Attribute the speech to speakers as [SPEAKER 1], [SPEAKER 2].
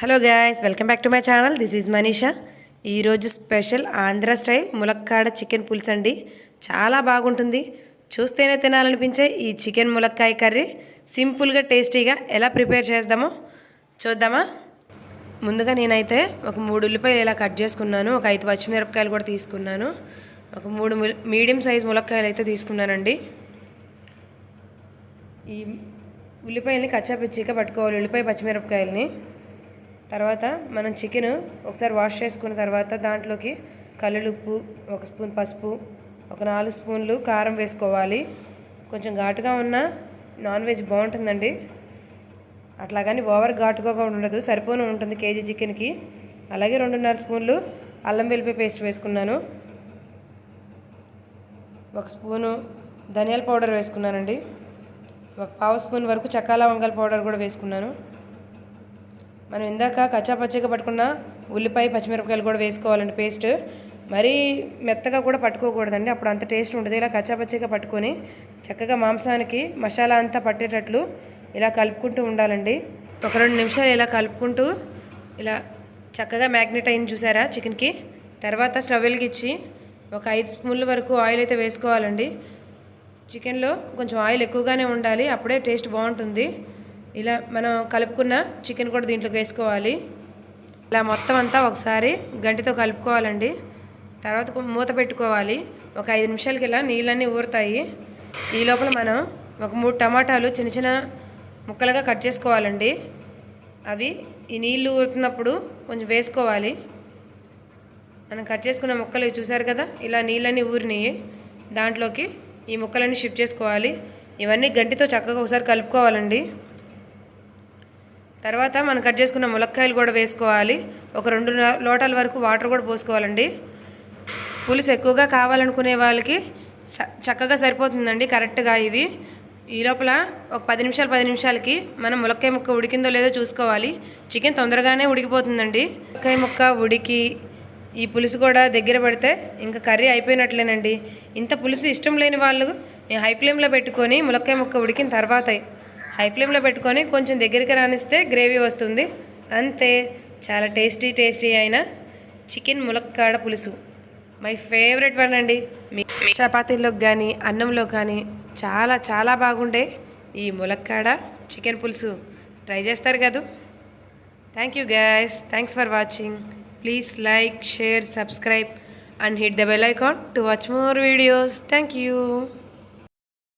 [SPEAKER 1] Hello guys welcome back to my channel this is Manisha ఈరోజు special Andhra style ములక్కాడ chicken పులుసు అండి. చాలా బాగుంటుంది. చూస్తేనే తినాలనిపించే ఈ చికెన్ ములక్కాయ కర్రీ. సింపుల్గా టేస్టీగా ఎలా ప్రిపేర్ చేద్దామో చూద్దామా? ముందుగా నేనైతే ఒక మూడు ఉల్లిపాయలు ఇలా కట్ చేసుకున్నాను. ఒక ఐదు పచ్చిమిరపకాయలు కూడా తీసుకున్నాను. ఒక మూడు మీడియం సైజ్ ములక్కాయలు అయితే తీసుకున్నానండి. ఈ ఉల్లిపాయల్ని కచ్చాపిచ్చిగా పట్టుకోవాలి. ఉల్లిపాయ పచ్చిమిరపకాయలని. తర్వాత మనం చికెన్ ఒకసారి వాష్ చేసుకున్న తర్వాత దాంట్లోకి కల్లులుప్పు ఒక స్పూన్ పసుపు ఒక నాలుగు స్పూన్లు కారం వేసుకోవాలి. కొంచెం ఘాటుగా ఉన్న నాన్ వెజ్ బాగుంటుందండి. అట్లా కానీ ఓవర్ ఘాటుగా కూడా ఉండదు. సరిపోను ఉంటుంది కేజీ చికెన్కి. అలాగే రెండున్నర స్పూన్లు అల్లం వెల్లిపాయ పేస్ట్ వేసుకున్నాను. ఒక స్పూను ధనియాల పౌడర్ వేసుకున్నానండి. ఒక పావు స్పూన్ వరకు చక్కాల వంగల పౌడర్ కూడా వేసుకున్నాను. మనం ఇందాక కచ్చా పచ్చిగా పట్టుకున్న ఉల్లిపాయ పచ్చిమిరపకాయలు కూడా వేసుకోవాలండి పేస్ట్. మరీ మెత్తగా కూడా పట్టుకోకూడదండి. అప్పుడు అంత టేస్ట్ ఉంటుంది ఇలా కచ్చా పచ్చిగా పట్టుకొని చక్కగా మాంసానికి మసాలా అంతా పట్టేటట్లు ఇలా కలుపుకుంటూ ఉండాలండి. ఒక రెండు నిమిషాలు ఇలా కలుపుకుంటూ ఇలా చక్కగా మ్యాగ్నెట్ అయింది చూసారా చికెన్కి. తర్వాత స్టవ్ వెలిగించి ఒక ఐదు స్పూన్ల వరకు ఆయిల్ అయితే వేసుకోవాలండి. చికెన్లో కొంచెం ఆయిల్ ఎక్కువగానే ఉండాలి. అప్పుడే టేస్ట్ బాగుంటుంది. ఇలా మనం కలుపుకున్న చికెన్ కూడా దీంట్లోకి వేసుకోవాలి. ఇలా మొత్తం అంతా ఒకసారి గంటితో కలుపుకోవాలండి. తర్వాత మూత పెట్టుకోవాలి. ఒక ఐదు నిమిషాలకి ఇలా నీళ్ళన్నీ ఊరుతాయి. ఈ లోపల మనం ఒక మూడు టమాటాలు చిన్న చిన్న ముక్కలుగా కట్ చేసుకోవాలండి. అవి ఈ నీళ్ళు ఊరుతున్నప్పుడు కొంచెం వేసుకోవాలి. మనం కట్ చేసుకున్న ముక్కలు చూసారు కదా? ఇలా నీళ్ళన్నీ ఊరినాయి. దాంట్లోకి ఈ ముక్కలన్నీ షిఫ్ట్ చేసుకోవాలి. ఇవన్నీ గంటితో చక్కగా ఒకసారి కలుపుకోవాలండి. తర్వాత మనం కట్ చేసుకున్న ములక్కాయలు కూడా వేసుకోవాలి. ఒక రెండు లోటల లోటాల వరకు వాటర్ కూడా పోసుకోవాలండి. పులుసు ఎక్కువగా కావాలనుకునే వాళ్ళకి స- చక్కగా సరిపోతుందండి కరెక్ట్గా ఇది. ఈ లోపల ఒక పది నిమిషాలు పది నిమిషాలకి మనం ములక్కాయ ముక్క ఉడికిందో లేదో చూసుకోవాలి. చికెన్ తొందరగానే ఉడికిపోతుందండి. ములక్కాయ ముక్క ఉడికి ఈ పులుసు కూడా దగ్గర పడితే ఇంకా కర్రీ అయిపోయినట్లేనండి. ఇంత పులుసు ఇష్టం లేని వాళ్ళు హై ఫ్లేమ్లో పెట్టుకొని ములక్కాయ ముక్క ఉడికిన తర్వాత హై ఫ్లేమ్లో పెట్టుకొని కొంచెం దగ్గరికి రానిస్తే గ్రేవీ వస్తుంది. అంతే. చాలా టేస్టీ టేస్టీ అయిన చికెన్ ములక్కాడ పులుసు. మై ఫేవరెట్ వన్ అండి. మీ చపాతీలోకి కానీ అన్నంలో కానీ చాలా చాలా బాగుండే ఈ ములక్కాడ చికెన్ పులుసు. ట్రై చేస్తారు కదా? Thank you guys thanks for watching please like share subscribe and hit the bell icon to watch more videos thank you